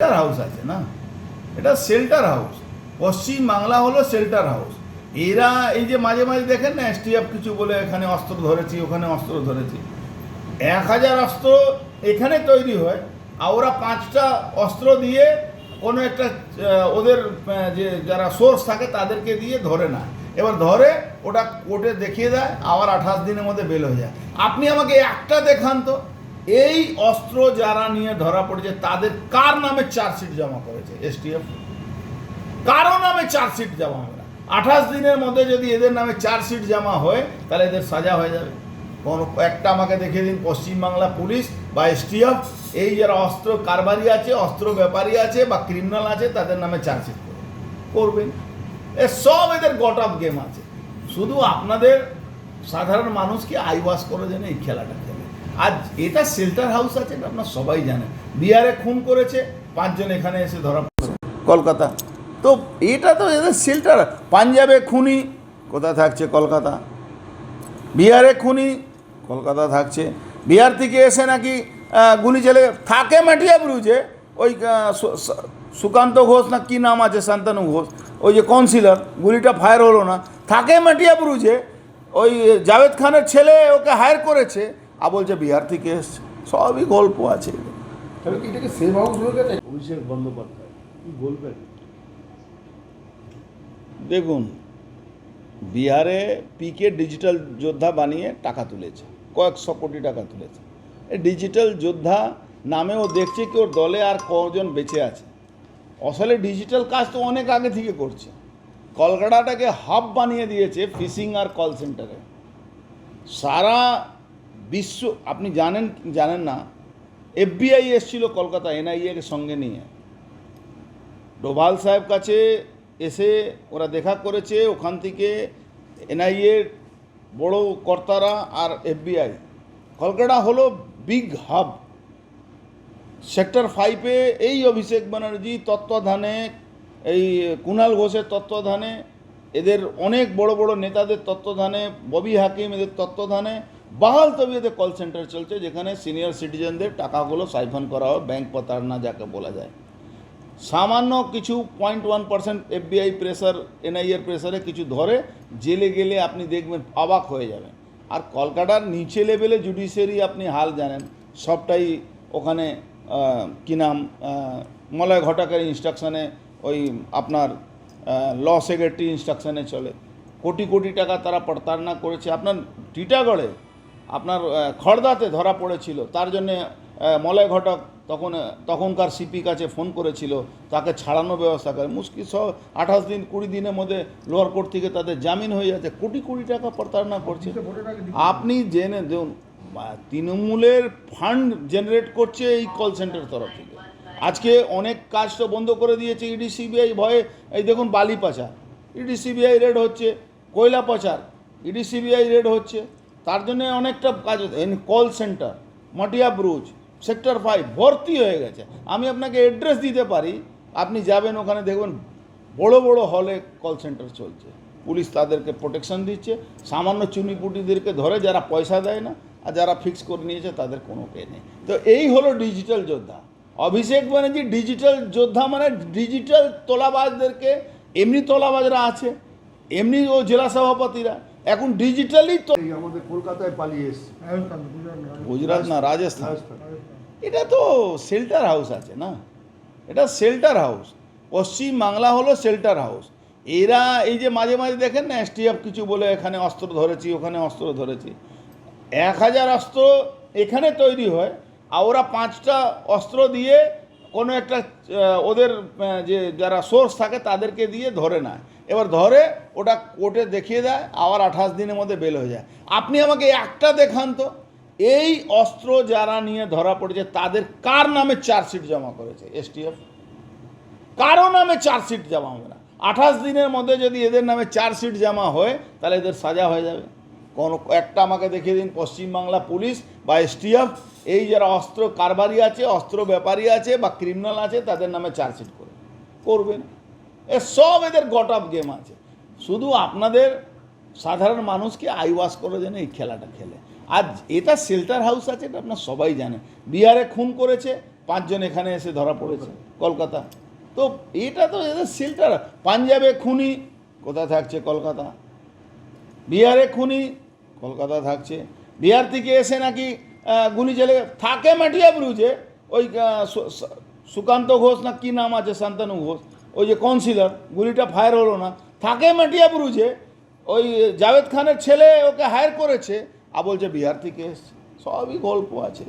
Shelter house আছে না? এটা শেল্টার হাউস পশ্চিম বাংলা হলো শেল্টার হাউস এরা এই যে মাঝে মাঝে দেখেন না এসটিএফ কিছু বলে এখানে অস্ত্র ধরেছি, ওখানে অস্ত্র ধরেছি। এক হাজার অস্ত্র এখানে তৈরি হয়, আর ওরা পাঁচটা অস্ত্র দিয়ে কোনো একটা ওদের যে যারা সোর্স থাকে তাদেরকে দিয়ে ধরে না। এবার ধরে, ওটা কোর্টে দেখিয়ে দেয়, আবার আঠাশ দিনের মধ্যে বেল হয়ে যায়। আপনি আমাকে একটা দেখান তো। এই অস্ত্র যারা নিয়ে ধরা পড়েছে, তাদের কার নামে চার্জশিট জমা করেছে? এসটিএফ কারও নামে চার্জশিট জমা হবে না। আঠাশ দিনের মধ্যে যদি এদের নামে চার্জশিট জমা হয়, তাহলে এদের সাজা হয়ে যাবে। কোন, একটা আমাকে দেখিয়ে দিন, পশ্চিমবাংলা পুলিশ বা এসটিএফ এই যারা অস্ত্র কারবারি আছে, অস্ত্র ব্যাপারী আছে বা ক্রিমিনাল আছে, তাদের নামে চার্জশিট করবে করবেন। এ সব এদের গট অফ গেম আছে। শুধু আপনাদের সাধারণ মানুষকে আইওয়াস করে যেন এই খেলাটা খেলে আর এটা শেল্টার হাউস আছে এটা আপনার সবাই জানেন। বিহারে খুন করেছে, পাঁচজন এখানে এসে ধরা পড়েছে। কলকাতা। তো এটা তো এদের শেল্টার পাঞ্জাবে খুনি, কোথায় থাকছে কলকাতা? বিহারে খুনি, কলকাতা থাকছে। বিহার থেকে এসে নাকি গুলি চলে থাকে মাটিয়া ব্রুজে, ওই সুকান্ত ঘোষ না কি নাম আছে, শান্তনু ঘোষ, ওই যে কাউন্সিলর গুলিটা ফায়ার হলো না। থাকে মাটিয়া ব্রুজে, ওই জাভেদ খানের ছেলে ওকে হায়ার করেছে আর বলছে বিহার থেকে এসছে সবই গল্প আছে। তাহলে কি এটাকে সেভ হাউস হয়ে গেছে অভিষেক বন্দ্যোপাধ্যায় কি বলবেন? দেখুন বিহারে পিকে ডিজিটাল যোদ্ধা বানিয়ে টাকা তুলেছে কয়েকশো কোটি টাকা তুলেছে। এই ডিজিটাল যোদ্ধা নামেও দেখছে কি ওর দলে আর কজন বেঁচে আছে। আসলে ডিজিটাল কাজ তো অনেক আগে থেকে করছে। কলকাতাটাকে হাব বানিয়ে দিয়েছে ফিশিং আর কল সেন্টারে। সারা বিশ্ব, আপনি জানেন জানেন না, এফবিআই এসছিল কলকাতা এনআইএকে সঙ্গে নিয়ে। ডোভাল সাহেব কাছে এসে ওরা দেখা করেছে, ওখান থেকে এনআইএর বড় কর্তারা আর এফবিআই। কলকাতা হলো বিগ হাব। সেক্টর ফাইভে এই অভিষেক ব্যানার্জি তত্ত্বাধানে এই কুণাল ঘোষের তত্ত্বাধানে এদের অনেক বড় বড় নেতাদের তত্ত্বাধানে ববি হাকিম এদের তত্ত্বাধানে বাহাল তবিয়তে কল সেন্টার চলছে, যেখানে সিনিয়র সিটিজেনদের টাকাগুলো সাইফন করা হয় ব্যাংক প্রতারণা যাকে বলা যায়। সামান্য কিছু point one percent FBI pressure এনআইএর প্রেসারে কিছু ধরে, জেলে গেলে আপনি দেখবেন অবাক হয়ে যাবেন। আর কলকাতার নিচে লেভেলে জুডিশিয়ারি আপনি হাল জানেন, সবটাই ওখানে কি নাম মলয় ঘটকের ইনস্ট্রাকশানে ওই আপনার ল সেক্রেটারি ইনস্ট্রাকশানে চলে। কোটি কোটি টাকা তারা প্রতারণা করেছে। আপনার টিটাগড়ে খড়দাতে ধরা পড়েছিল। তার জন্যে মলয় ঘটক তখন তখনকার সিপি কাছে ফোন করেছিল তাকে ছাড়ানোর ব্যবস্থা করে। মুশকিল সহ আঠাশ দিন কুড়ি দিনের মধ্যে লোয়ার কোর্ট থেকে তাদের জামিন হয়ে যাচ্ছে। কোটি কোটি টাকা প্রতারণা করছে। আপনি জেনে দেখুন তৃণমূলের ফান্ড জেনারেট করছে এই কল সেন্টার তরফ থেকে। আজকে অনেক কাজ তো বন্ধ করে দিয়েছে ইডি সিবিআই ভয়ে। এই দেখুন বালি পাচার। ইডি সিবিআই রেড হচ্ছে কয়লা পাচার। ইডি সিবিআই রেড হচ্ছে। তার জন্য অনেকটা কাজ call centre Metiabruz sector five ভর্তি হয়ে গেছে। আমি আপনাকে অ্যাড্রেস দিতে পারি। আপনি যাবেন ওখানে দেখবেন বড় বড় হলে কল সেন্টার চলছে। পুলিশ তাদেরকে প্রোটেকশন দিচ্ছে। সামান্য চুনিপুটিদেরকে ধরে যারা পয়সা দেয় না আর যারা ফিক্স করে নিয়েছে, তাদের কোনো কে নেই। তো এই হলো ডিজিটাল যোদ্ধা। অভিষেক ব্যানার্জি ডিজিটাল যোদ্ধা মানে ডিজিটাল তোলাবাজদেরকে, এমনি তোলাবাজরা আছে, এমনি ও জেলা সভাপতিরা। এখন ডিজিটালি তো আমাদের কলকাতায় পালিয়ে এসছে। গুজরাট না রাজস্থান। এটা তো শেল্টার হাউস আছে না? এটা শেল্টার হাউস পশ্চিম বাংলা হলো শেল্টার হাউস এরা এই যে মাঝে মাঝে দেখেন না এসটিএফ কিছু বলে এখানে অস্ত্র ধরেছি ওখানে অস্ত্র ধরেছি। এক হাজার অস্ত্র এখানে তৈরি হয় আর ওরা পাঁচটা অস্ত্র দিয়ে কোনো একটা ওদের যে যারা সোর্স থাকে তাদেরকে দিয়ে ধরে না এবার ধরে ওটা কোর্টে দেখিয়ে দেয়, আবার আঠাশ দিনের মধ্যে বেল হয়ে যায়। আপনি আমাকে একটা দেখান তো, এই অস্ত্র যারা নিয়ে ধরা পড়েছে, তাদের কার নামে চার্জশিট জমা করেছে? এসটিএফ কারও নামে চার্জশিট জমা হবে না। আঠাশ দিনের মধ্যে যদি এদের নামে চার্জশিট জমা হয়, তাহলে এদের সাজা হয়ে যাবে। কোন একটা আমাকে দেখিয়ে দিন, পশ্চিমবাংলা পুলিশ বা এসটিএফ এই যারা অস্ত্র কারবারি আছে, অস্ত্র ব্যাপারী আছে বা ক্রিমিনাল আছে, তাদের নামে চার্জশিট করে করবেন। এ সব এদের গট অফ গেম আছে। শুধু আপনাদের সাধারণ মানুষকে আইওয়াস করে যেন এই খেলাটা খেলে। আর এটা শেল্টার হাউস আছে, এটা আপনার সবাই জানে। বিহারে খুন করেছে, পাঁচজন এখানে এসে ধরা পড়েছে, কলকাতা। তো এটা তো এদের শিল্টার, পাঞ্জাবে খুনি, কোথায় থাকছে কলকাতা? বিহারে খুনি, কলকাতা থাকছে। বিহার থেকে এসে নাকি গুলি চালে থাকে মাটিয়া ব্রুজে ওই সুকান্ত ঘোষ না কি নাম আছে, শান্তনু ঘোষ, ওই যে কাউন্সিলর গুলিটা ফায়ার হলো না। থাকে মাটিয়া ব্রুজে ওই জাভেদ খানের ছেলে ওকে হায়ার করেছে, আর বলছে বিহার থেকে এসছে। সবই গল্প আছে।